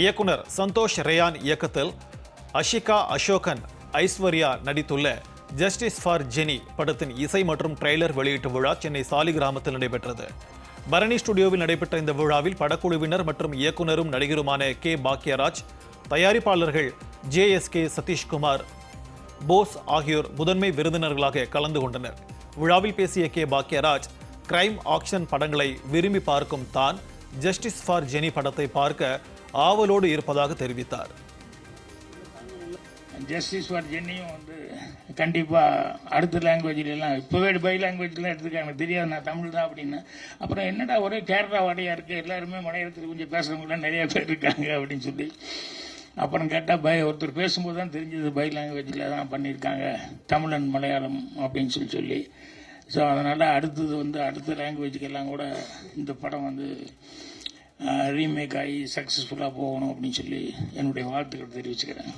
இயக்குனர் சந்தோஷ் ரேயான் இயக்கத்தில் அஷிகா அசோகன் ஐஸ்வர்யா நடித்துள்ள ஜஸ்டிஸ் ஃபார் ஜெனி படத்தின் இசை மற்றும் ட்ரெய்லர் வெளியீட்டு விழா சென்னை சாலிகிராமத்தில் நடைபெற்றது. பரணி ஸ்டுடியோவில் நடைபெற்ற இந்த விழாவில் படக்குழுவினர் மற்றும் இயக்குனரும் நடிகருமான கே. பாக்யராஜ் தயாரிப்பாளர்கள் J S K Sathishkumar Bose ஆகியோர் முதன்மை விருந்தினர்களாக கலந்து கொண்டனர். விழாவில் பேசிய கே. பாக்யராஜ் கிரைம் ஆக்ஷன் படங்களை விரும்பி பார்க்கும் தான் ஜஸ்டிஸ் ஃபார் ஜெனி படத்தை பார்க்க ஆவலோடு இருப்பதாக தெரிவித்தார். ஜஸ்டிஸ் ஃபார் ஜென்னியும் வந்து கண்டிப்பாக அடுத்த லாங்குவேஜ்லாம் இப்போவே பை லாங்குவேஜ்லாம் எடுத்துருக்காங்க. தெரியாது நான் தமிழ் தான் அப்படின்னு. அப்புறம் என்னடா ஒரே கேரளா வாடையாக இருக்குது எல்லாருமே மலையாளத்தில் கொஞ்சம் பேசுகிறவங்களாம் நிறைய பேர் இருக்காங்க அப்படின்னு சொல்லி. அப்புறம் கேட்டால் பை ஒருத்தர் பேசும்போது தான் தெரிஞ்சது பை லாங்குவேஜில் தான் பண்ணியிருக்காங்க. தமிழ் அண்ட் மலையாளம் அப்படின்னு சொல்லி சொல்லி. ஸோ அதனால் அடுத்தது வந்து அடுத்த லாங்குவேஜுக்கெல்லாம் கூட இந்த படம் வந்து ரீமேக் ஆகி சக்ஸஸ்ஃபுல்லாக போகணும் அப்படின்னு சொல்லி என்னுடைய வாழ்த்துக்கள் தெரிவிச்சுக்கிறேன்.